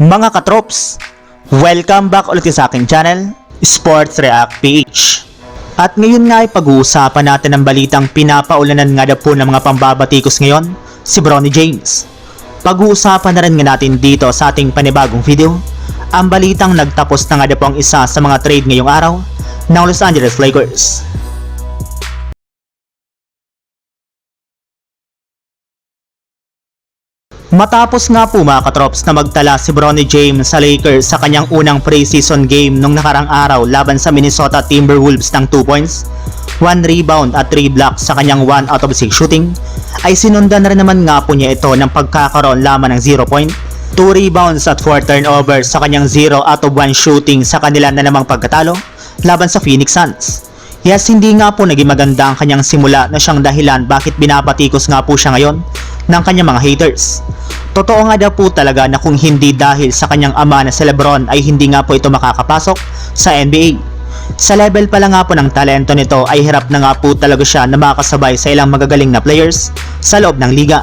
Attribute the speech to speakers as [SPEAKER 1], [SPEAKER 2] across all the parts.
[SPEAKER 1] Mga katrops, welcome back ulit sa aking channel, Sports React PH. At ngayon nga ay pag-uusapan natin ang balitang pinapaulanan nga daw po ng mga pambabatikos ngayon, si Bronny James. Pag-uusapan na rin nga natin dito sa ating panibagong video, ang balitang nagtapos na nga daw po ang isa sa mga trade ngayong araw ng Los Angeles Lakers. Matapos nga po mga katrops na magtala si Bronny James sa Lakers sa kanyang unang preseason game nung nakarang araw laban sa Minnesota Timberwolves ng 2 points, 1 rebound at 3 blocks sa kanyang 1 out of 6 shooting, ay sinundan na rin naman nga po niya ito ng pagkakaroon lamang ng 0 point, 2 rebounds at 4 turnovers sa kanyang 0 out of 1 shooting sa kanila na namang pagkatalo laban sa Phoenix Suns. Yes, hindi nga po naging maganda ang kanyang simula na siyang dahilan bakit binabatikos nga po siya ngayon ng kanyang mga haters. Totoo nga daw po talaga na kung hindi dahil sa kanyang ama na si Lebron ay hindi nga po ito makakapasok sa NBA. Sa level pala nga po ng talento nito ay hirap na nga po talaga siya na makasabay sa ilang magagaling na players sa loob ng liga.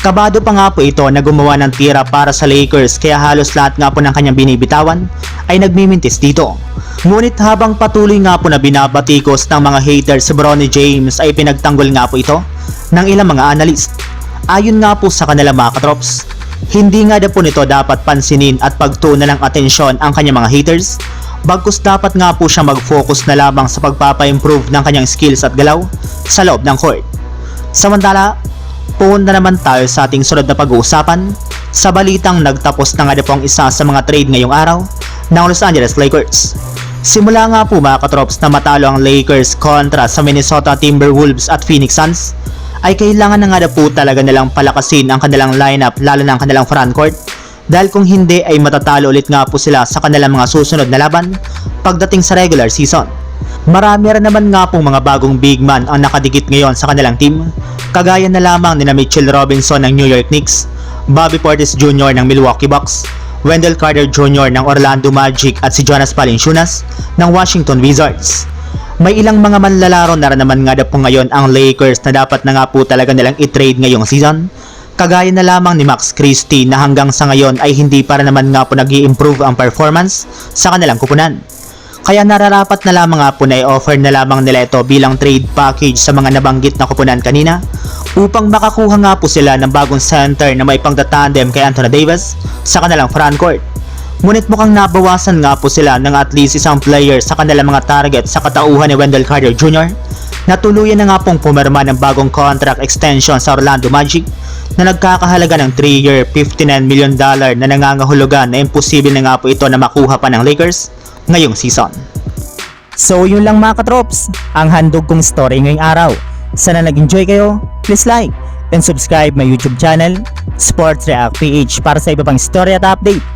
[SPEAKER 1] Kabado pa nga po ito na gumawa ng tira para sa Lakers kaya halos lahat nga po ng kanyang binibitawan ay nagmimintis dito. Ngunit habang patuloy nga po na binabatikos ng mga haters si Bronny James ay pinagtanggol nga po ito ng ilang mga analyst. Ayon nga po sa kanila mga katrops, hindi nga daw po nito dapat pansinin at pagtuunan ng atensyon ang kanyang mga haters, bagkus dapat nga po siya mag-focus na lamang sa pagpapa-improve ng kanyang skills at galaw sa loob ng court. Samantala, punta naman tayo sa ating sunod na pag-uusapan sa balitang nagtapos na nga daw po ang isa sa mga trade ngayong araw ng Los Angeles Lakers. Simula nga po mga katrops na matalo ang Lakers kontra sa Minnesota Timberwolves at Phoenix Suns, ay kailangan na nga na po talaga nilang palakasin ang kanilang lineup lalo na ang kanilang frontcourt dahil kung hindi ay matatalo ulit nga po sila sa kanilang mga susunod na laban pagdating sa regular season. Marami rin naman nga pong mga bagong big man ang nakadikit ngayon sa kanilang team, kagaya na lamang ni na Mitchell Robinson ng New York Knicks, Bobby Portis Jr. ng Milwaukee Bucks, Wendell Carter Jr. ng Orlando Magic at si Jonas Valanciunas ng Washington Wizards. May ilang mga manlalaro na naman nga daw po ngayon ang Lakers na dapat na nga po talaga nilang i-trade ngayong season. Kagaya na lamang ni Max Christie na hanggang sa ngayon ay hindi para naman nga po nag improve ang performance sa kanilang kupunan. Kaya nararapat na lamang nga po na i-offer na lamang nila ito bilang trade package sa mga nabanggit na kupunan kanina upang makakuha nga po sila ng bagong center na may pangtatandem kay Anthony Davis sa kanilang frontcourt. Ngunit mukhang nabawasan nga po sila ng at least isang player sa kanilang mga target sa katauhan ni Wendell Carter Jr. na tuluyan na nga pong pumirma ng bagong contract extension sa Orlando Magic na nagkakahalaga ng 3-year, 59 million dollar na nangangahulugan na imposible na nga po ito na makuha pa ng Lakers ngayong season.
[SPEAKER 2] So yun lang mga katrops, ang handog kong story ngayong araw. Sana nag-enjoy kayo, please like and subscribe my YouTube channel, Sports React PH para sa iba pang story at update